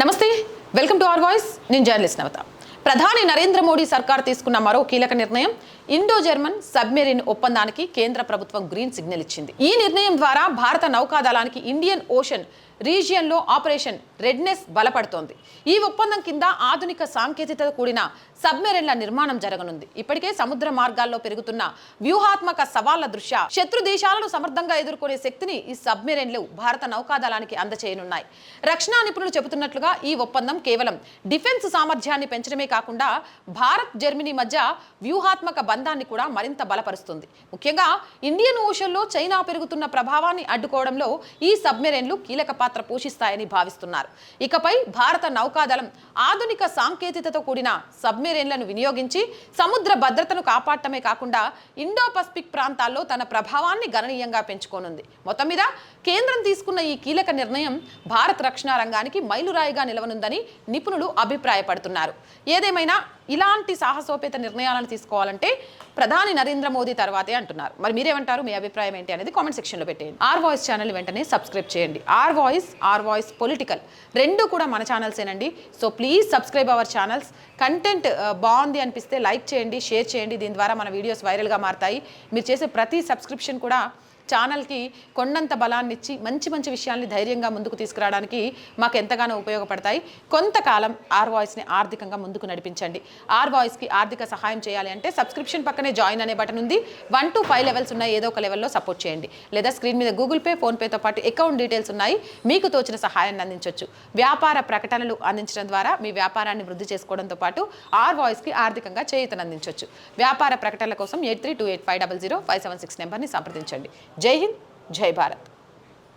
నమస్తే welcome to our voice. నేను journalist నవత. ప్రధాని నరేంద్ర మోడీ సర్కార్ తీసుకున్న మరో కీలక నిర్ణయం ఇండో జర్మన్ సబ్మెరీన్ ఒప్పందానికి కేంద్ర ప్రభుత్వం గ్రీన్ సిగ్నల్ ఇచ్చింది. ఈ నిర్ణయం ద్వారా భారత నౌకాదళానికి ఇండియన్ ఓషన్ రీజియన్లో ఆపరేషన్ రెడ్నెస్ బలపడుతోంది. ఈ ఒప్పందం కింద ఆధునిక సాంకేతికత కూడిన సబ్మెరైన్ల నిర్మాణం జరగనుంది. ఇప్పటికే సముద్ర మార్గాల్లో పెరుగుతున్న వ్యూహాత్మక సవాళ్ళ దృష్ట్యా శత్రు దేశాలను సమర్థంగా ఎదుర్కొనే శక్తిని ఈ సబ్మెరైన్లు భారత నౌకాదళానికి అందచేయనున్నాయి. రక్షణ నిపుణులు చెబుతున్నట్లుగా ఈ ఒప్పందం కేవలం డిఫెన్స్ సామర్థ్యాన్ని పెంచడమే కాకుండా భారత్ జర్మనీ మధ్య వ్యూహాత్మక బంధాన్ని కూడా మరింత బలపరుస్తుంది. ముఖ్యంగా ఇండియన్ ఓషన్లో చైనా పెరుగుతున్న ప్రభావాన్ని అడ్డుకోవడంలో ఈ సబ్మెరైన్లు కీలక పాత్ర పోషిస్తాయని భావిస్తున్నారు. ఇకపై భారత నౌకాదళం ఆధునిక సాంకేతికతతో కూడిన సబ్మెరైన్లను వినియోగించి సముద్ర భద్రతను కాపాడటమే కాకుండా ఇండో పసిఫిక్ ప్రాంతాల్లో తన ప్రభావాన్ని గణనీయంగా పెంచుకోనుంది. మొత్తం మీద కేంద్రం తీసుకున్న ఈ కీలక నిర్ణయం భారత రక్షణ రంగానికి మైలురాయిగా నిలవనుందని నిపుణులు అభిప్రాయపడుతున్నారు. ఏదేమైనా ఇలాంటి సాహసోపేత నిర్ణయాలను తీసుకోవాలంటే ప్రధాని నరేంద్ర మోదీ తర్వాతే అంటున్నారు. మరి మీరేమంటారు? మీ అభిప్రాయం ఏంటి అనేది కామెంట్ సెక్షన్లో పెట్టేయండి. ఆర్ వాయిస్ ఛానల్ వెంటనే సబ్స్క్రైబ్ చేయండి. R voice R voice political రెండు కూడా మన ఛానల్సేనండి. So please subscribe our channels content బాగుంది అనిపిస్తే లైక్ చేయండి షేర్ చేయండి. దీని ద్వారా మన వీడియోస్ వైరల్గా మారతాయి. మీరు చేసే ప్రతి సబ్స్క్రిప్షన్ కూడా ఛానల్కి కొండంత బలాన్ని ఇచ్చి మంచి మంచి విషయాల్ని ధైర్యంగా ముందుకు తీసుకురావడానికి మాకు ఎంతగానో ఉపయోగపడతాయి. కొంతకాలం ఆర్ వాయిస్ని ఆర్థికంగా ముందుకు నడిపించండి. ఆర్ వాయిస్కి ఆర్థిక సహాయం చేయాలి అంటే సబ్స్క్రిప్షన్ పక్కనే జాయిన్ అనే బటన్ ఉంది. వన్ టు ఫైవ్ లెవెల్స్ ఉన్నాయి. ఏదో ఒక లెవెల్లో సపోర్ట్ చేయండి. లేదా స్క్రీన్ మీద గూగుల్ పే ఫోన్పేతో పాటు అకౌంట్ డీటెయిల్స్ ఉన్నాయి. మీకు తోచిన సహాయాన్ని అందించవచ్చు వ్యాపార ప్రకటనలు అందించడం ద్వారా మీ వ్యాపారాన్ని వృద్ధి చేసుకోవడంతో పాటు ఆర్ వాయిస్కి ఆర్థికంగా చేయూతను అందించవచ్చు వ్యాపార ప్రకటనల కోసం eight three two eight five double zero five seven six నెంబర్ని సంప్రదించండి. జై హింద్ జై భారత్.